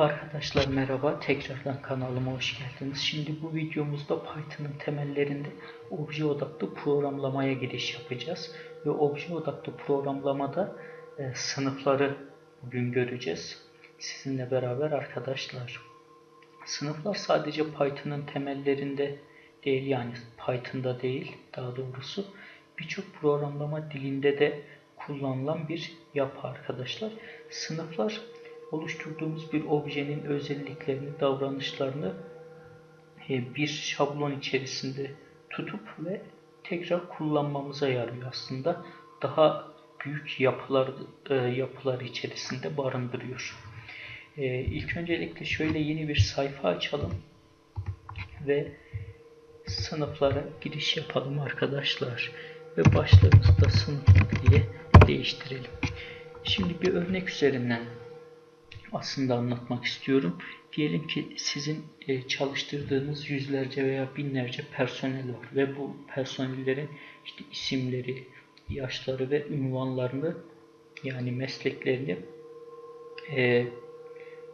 Arkadaşlar merhaba, tekrardan kanalıma hoş geldiniz. Şimdi bu videomuzda Python'ın temellerinde obje odaklı programlamaya giriş yapacağız. Ve obje odaklı programlamada e, sınıfları bugün göreceğiz. Sizinle beraber arkadaşlar. Sınıflar sadece Python'ın temellerinde değil yani Python'da değil daha doğrusu birçok programlama dilinde de kullanılan bir yapı arkadaşlar. Sınıflar oluşturduğumuz bir objenin özelliklerini, davranışlarını e, bir şablon içerisinde tutup ve tekrar kullanmamıza yarıyor aslında. Daha büyük yapılar e, yapılar içerisinde barındırıyor. E, ilk öncelikle şöyle yeni bir sayfa açalım ve sınıflara giriş yapalım arkadaşlar ve başlığımızı da sınıf diye değiştirelim. Şimdi bir örnek üzerinden aslında anlatmak istiyorum. Diyelim ki sizin e, çalıştırdığınız yüzlerce veya binlerce personel var ve bu personellerin işte isimleri, yaşları ve ünvanlarını yani mesleklerini e,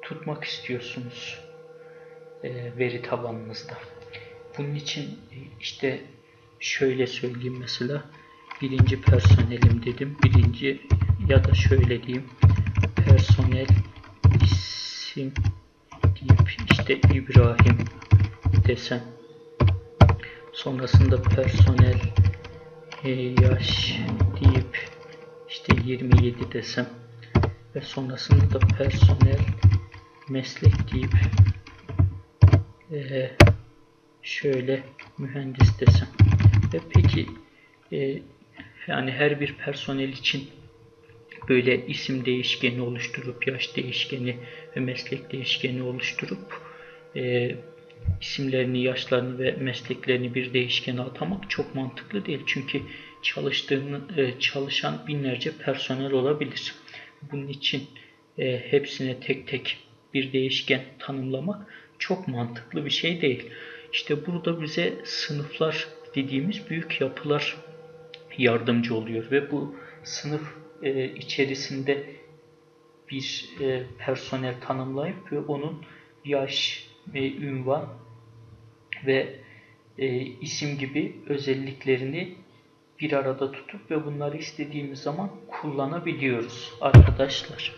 tutmak istiyorsunuz e, veri tabanınızda. Bunun için e, işte şöyle söyleyeyim mesela birinci personelim dedim. Birinci ya da şöyle diyeyim personel isim deyip işte İbrahim desem. Sonrasında personel e, yaş deyip işte 27 desem. Ve sonrasında da personel meslek deyip e, şöyle mühendis desem. Ve peki e, yani her bir personel için böyle isim değişkeni oluşturup yaş değişkeni ve meslek değişkeni oluşturup e, isimlerini, yaşlarını ve mesleklerini bir değişkene atamak çok mantıklı değil. Çünkü çalıştığını e, çalışan binlerce personel olabilir. Bunun için e, hepsine tek tek bir değişken tanımlamak çok mantıklı bir şey değil. İşte burada bize sınıflar dediğimiz büyük yapılar yardımcı oluyor ve bu sınıf e, içerisinde bir e, personel tanımlayıp ve onun yaş ve ünvan ve e, isim gibi özelliklerini bir arada tutup ve bunları istediğimiz zaman kullanabiliyoruz arkadaşlar.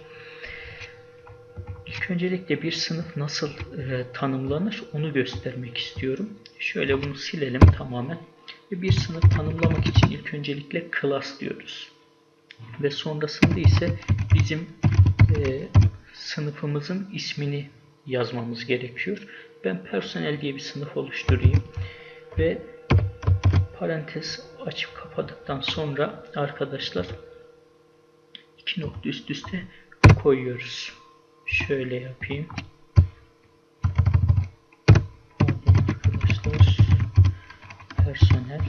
İlk öncelikle bir sınıf nasıl e, tanımlanır onu göstermek istiyorum. Şöyle bunu silelim tamamen. Bir sınıf tanımlamak için ilk öncelikle class diyoruz. Ve sonrasında ise bizim e, sınıfımızın ismini yazmamız gerekiyor. Ben personel diye bir sınıf oluşturayım. Ve parantez açıp kapadıktan sonra arkadaşlar iki nokta üst üste koyuyoruz. Şöyle yapayım. arkadaşlar. Personel.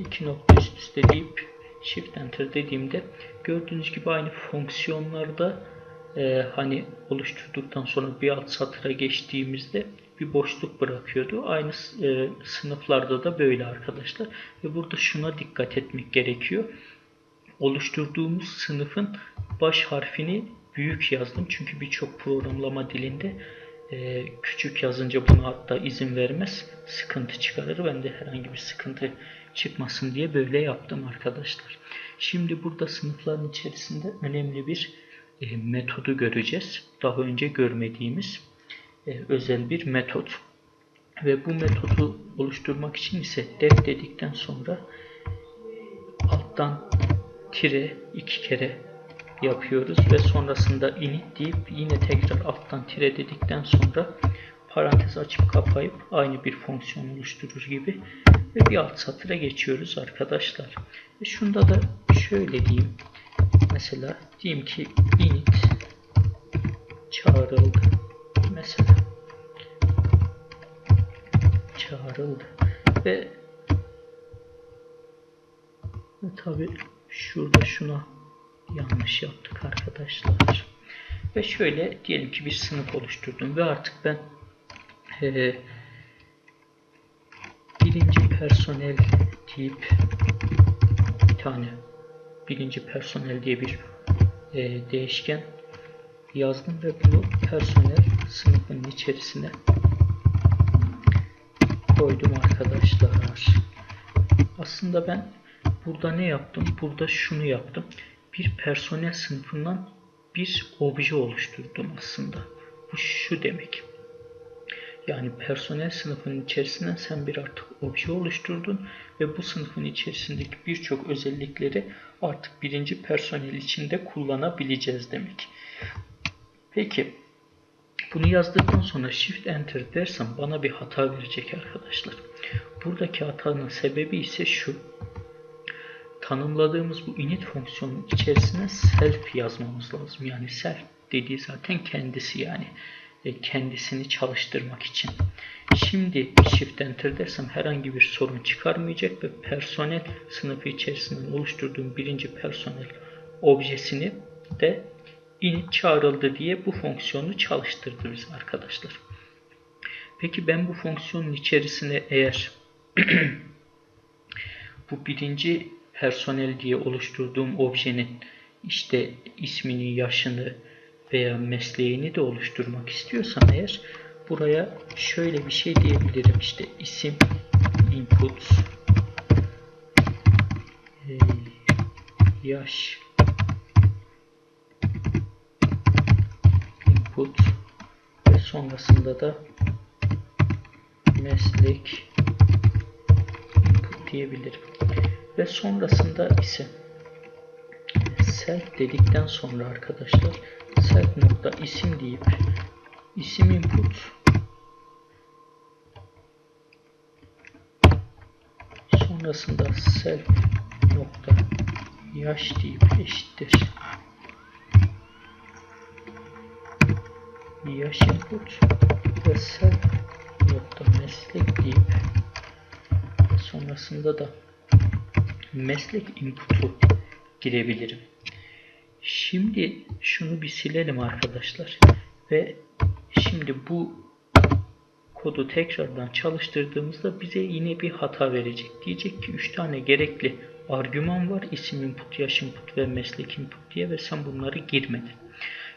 iki nokta üst üste deyip Shift Enter dediğimde gördüğünüz gibi aynı fonksiyonlarda e, hani oluşturduktan sonra bir alt satıra geçtiğimizde bir boşluk bırakıyordu. Aynı e, sınıflarda da böyle arkadaşlar. Ve burada şuna dikkat etmek gerekiyor. Oluşturduğumuz sınıfın baş harfini büyük yazdım. Çünkü birçok programlama dilinde e, küçük yazınca buna hatta izin vermez. Sıkıntı çıkarır. Ben de herhangi bir sıkıntı çıkmasın diye böyle yaptım arkadaşlar. Şimdi burada sınıfların içerisinde önemli bir e, metodu göreceğiz. Daha önce görmediğimiz e, özel bir metot. Ve bu metodu oluşturmak için ise def dedikten sonra alttan tire iki kere yapıyoruz ve sonrasında init deyip yine tekrar alttan tire dedikten sonra parantez açıp kapayıp aynı bir fonksiyon oluşturur gibi ve bir alt satıra geçiyoruz arkadaşlar. Ve şunda da şöyle diyeyim. Mesela diyeyim ki init çağrıldı. Mesela çağrıldı ve ve tabi şurada şuna yanlış yaptık arkadaşlar. Ve şöyle diyelim ki bir sınıf oluşturdum ve artık ben e, birinci personel deyip bir tane birinci personel diye bir e, değişken yazdım ve bunu personel sınıfının içerisine koydum arkadaşlar. Aslında ben burada ne yaptım? Burada şunu yaptım. Bir personel sınıfından bir obje oluşturdum aslında. Bu şu demek. Yani personel sınıfının içerisinden sen bir artık obje oluşturdun ve bu sınıfın içerisindeki birçok özellikleri artık birinci personel içinde kullanabileceğiz demek. Peki bunu yazdıktan sonra Shift Enter dersem bana bir hata verecek arkadaşlar. Buradaki hatanın sebebi ise şu. Tanımladığımız bu init fonksiyonun içerisine self yazmamız lazım. Yani self dediği zaten kendisi yani kendisini çalıştırmak için. Şimdi Shift Enter dersem herhangi bir sorun çıkarmayacak ve personel sınıfı içerisinden oluşturduğum birinci personel objesini de init çağrıldı diye bu fonksiyonu çalıştırdı biz arkadaşlar. Peki ben bu fonksiyonun içerisine eğer bu birinci personel diye oluşturduğum objenin işte ismini, yaşını veya mesleğini de oluşturmak istiyorsam eğer buraya şöyle bir şey diyebilirim. işte isim input yaş input ve sonrasında da meslek input diyebilirim. Ve sonrasında ise self dedikten sonra arkadaşlar self nokta isim deyip isim input sonrasında self nokta yaş deyip eşittir yaş input ve self nokta meslek deyip sonrasında da meslek input'u girebilirim. Şimdi şunu bir silelim arkadaşlar. Ve şimdi bu kodu tekrardan çalıştırdığımızda bize yine bir hata verecek. Diyecek ki 3 tane gerekli argüman var. isim input, yaş input ve meslek input diye ve sen bunları girmedin.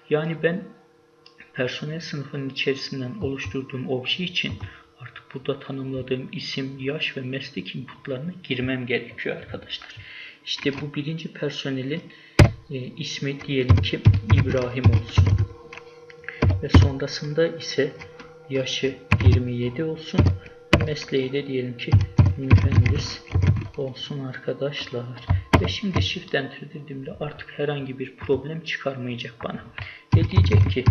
Yani ben personel sınıfının içerisinden oluşturduğum obje için artık burada tanımladığım isim, yaş ve meslek inputlarını girmem gerekiyor arkadaşlar. İşte bu birinci personelin e, ismi diyelim ki İbrahim olsun. Ve sonrasında ise yaşı 27 olsun. Mesleği de diyelim ki mühendis olsun arkadaşlar. Ve şimdi shift enter dediğimde artık herhangi bir problem çıkarmayacak bana. Ve diyecek ki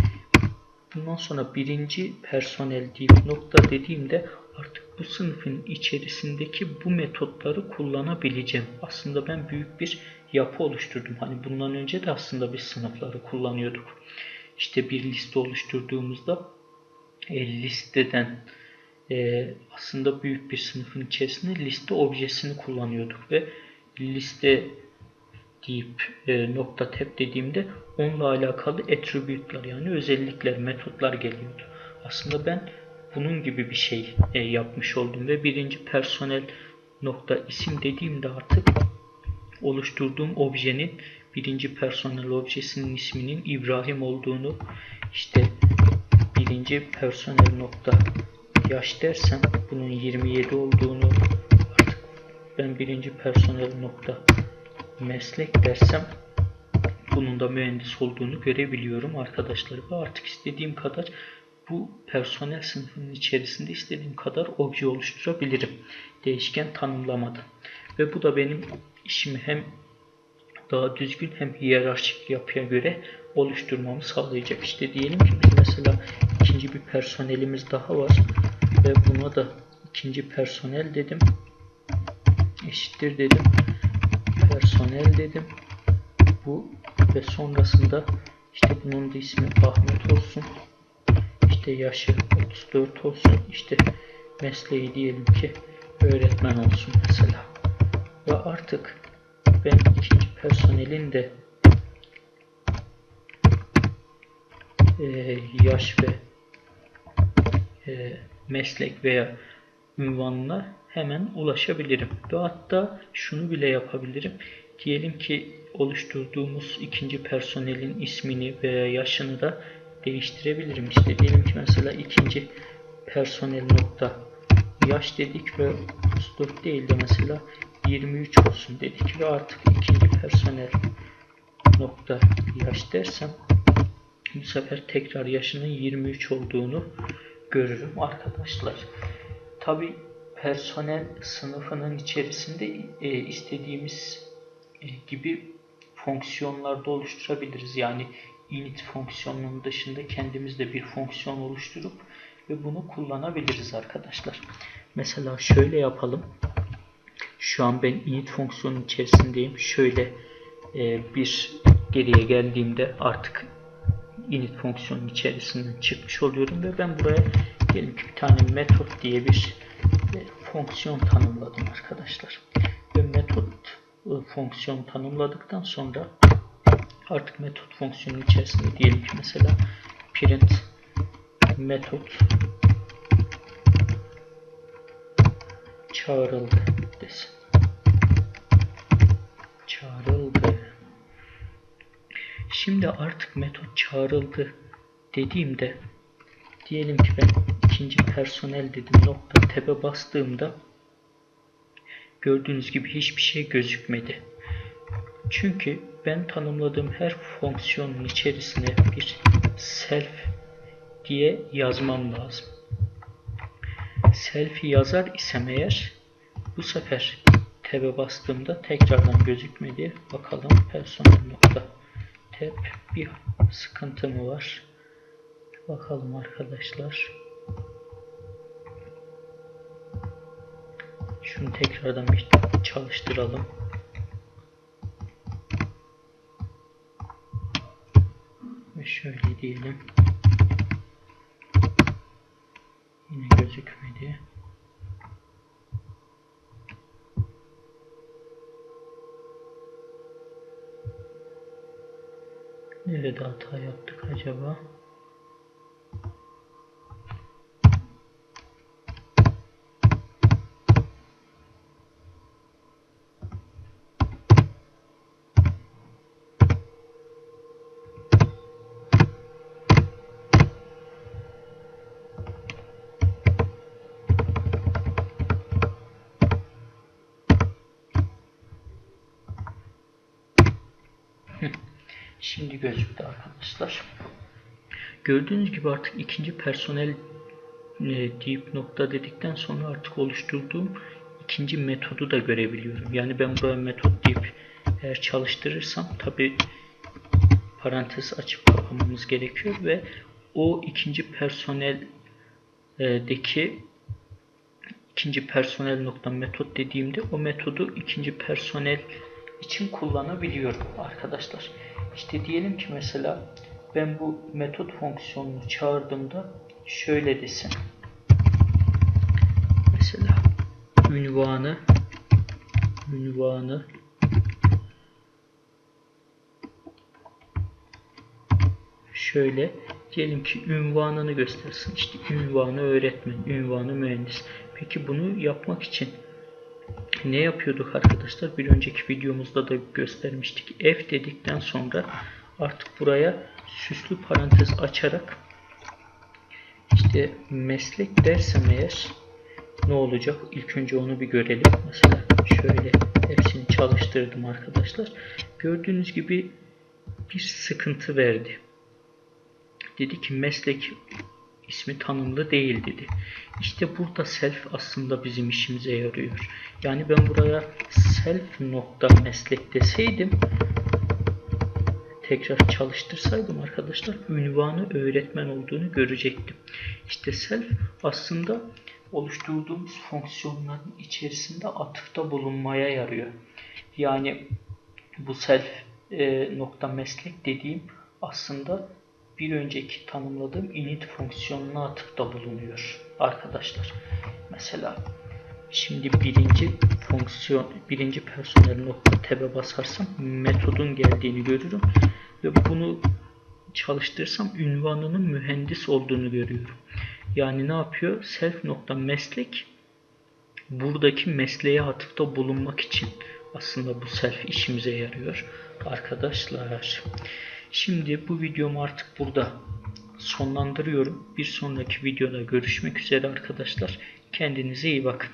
bundan sonra birinci personel deyip nokta dediğimde artık bu sınıfın içerisindeki bu metotları kullanabileceğim. Aslında ben büyük bir yapı oluşturdum. Hani bundan önce de aslında biz sınıfları kullanıyorduk. İşte bir liste oluşturduğumuzda e, listeden e, aslında büyük bir sınıfın içerisinde liste objesini kullanıyorduk ve liste deyip e, nokta tab dediğimde onunla alakalı attribute'lar yani özellikler, metotlar geliyordu. Aslında ben bunun gibi bir şey e, yapmış oldum ve birinci personel nokta isim dediğimde artık oluşturduğum objenin birinci personel objesinin isminin İbrahim olduğunu işte birinci personel nokta yaş dersem bunun 27 olduğunu artık ben birinci personel nokta meslek dersem bunun da mühendis olduğunu görebiliyorum arkadaşlar ve artık istediğim kadar bu personel sınıfının içerisinde istediğim kadar obje oluşturabilirim. Değişken tanımlamadan. Ve bu da benim işimi hem daha düzgün hem hiyerarşik yapıya göre oluşturmamı sağlayacak. İşte diyelim ki biz mesela ikinci bir personelimiz daha var ve buna da ikinci personel dedim. Eşittir dedim. Personel dedim. Bu ve sonrasında işte bunun da ismi Ahmet olsun. İşte yaşı 34 olsun. İşte mesleği diyelim ki öğretmen olsun mesela. Ve artık ben ikinci personelin de e, yaş ve e, meslek veya ünvanına hemen ulaşabilirim. Ve hatta şunu bile yapabilirim. Diyelim ki oluşturduğumuz ikinci personelin ismini veya yaşını da değiştirebilirim. İşte diyelim ki mesela ikinci personel nokta yaş dedik ve 34 değil de mesela 23 olsun dedik ve artık ikinci personel nokta yaş dersem bu sefer tekrar yaşının 23 olduğunu görürüm arkadaşlar. Tabi personel sınıfının içerisinde e, istediğimiz e, gibi fonksiyonlarda oluşturabiliriz. Yani init fonksiyonunun dışında kendimiz de bir fonksiyon oluşturup ve bunu kullanabiliriz arkadaşlar. Mesela şöyle yapalım. Şu an ben init fonksiyonun içerisindeyim. Şöyle e, bir geriye geldiğimde artık init fonksiyonun içerisinden çıkmış oluyorum ve ben buraya diyelim ki bir tane metot diye bir e, fonksiyon tanımladım arkadaşlar. Ve metot e, fonksiyon tanımladıktan sonra artık metot fonksiyonun içerisinde diyelim ki mesela print metot çağrıldı desin. Çağrıldı. Şimdi artık metot çağrıldı dediğimde diyelim ki ben ikinci personel dedim nokta tab'e bastığımda gördüğünüz gibi hiçbir şey gözükmedi. Çünkü ben tanımladığım her fonksiyonun içerisine bir self diye yazmam lazım. Selfie yazar isem eğer bu sefer tab'e bastığımda tekrardan gözükmedi. Bakalım personel nokta tab bir sıkıntı mı var? Bakalım arkadaşlar. Şunu tekrardan bir çalıştıralım. Ve şöyle diyelim. Yine gözükmedi. Nerede hata yaptık acaba? Gözüktü arkadaşlar. Gördüğünüz gibi artık ikinci personel e, deyip nokta dedikten sonra artık oluşturduğum ikinci metodu da görebiliyorum. Yani ben buraya metot deyip eğer çalıştırırsam tabi parantez açıp kapamamız gerekiyor ve o ikinci personeldeki ikinci personel nokta metot dediğimde o metodu ikinci personel için kullanabiliyorum arkadaşlar. İşte diyelim ki mesela ben bu metot fonksiyonunu çağırdığımda şöyle desin. Mesela ünvanı ünvanı şöyle diyelim ki ünvanını göstersin. İşte ünvanı öğretmen, ünvanı mühendis. Peki bunu yapmak için ne yapıyorduk arkadaşlar? Bir önceki videomuzda da göstermiştik. F dedikten sonra artık buraya süslü parantez açarak işte meslek dersem eğer ne olacak? İlk önce onu bir görelim. Mesela şöyle hepsini çalıştırdım arkadaşlar. Gördüğünüz gibi bir sıkıntı verdi. Dedi ki meslek ismi tanımlı değil dedi. İşte burada self aslında bizim işimize yarıyor. Yani ben buraya self nokta meslek deseydim tekrar çalıştırsaydım arkadaşlar ünvanı öğretmen olduğunu görecektim. İşte self aslında oluşturduğumuz fonksiyonların içerisinde atıfta bulunmaya yarıyor. Yani bu self e, nokta meslek dediğim aslında bir önceki tanımladığım init fonksiyonuna atıfta bulunuyor arkadaşlar. Mesela şimdi birinci fonksiyon birinci personel nokta tab'e basarsam metodun geldiğini görürüm ve bunu çalıştırsam ünvanının mühendis olduğunu görüyorum. Yani ne yapıyor? Self nokta meslek buradaki mesleğe atıfta bulunmak için aslında bu self işimize yarıyor arkadaşlar. Şimdi bu videomu artık burada sonlandırıyorum. Bir sonraki videoda görüşmek üzere arkadaşlar. Kendinize iyi bakın.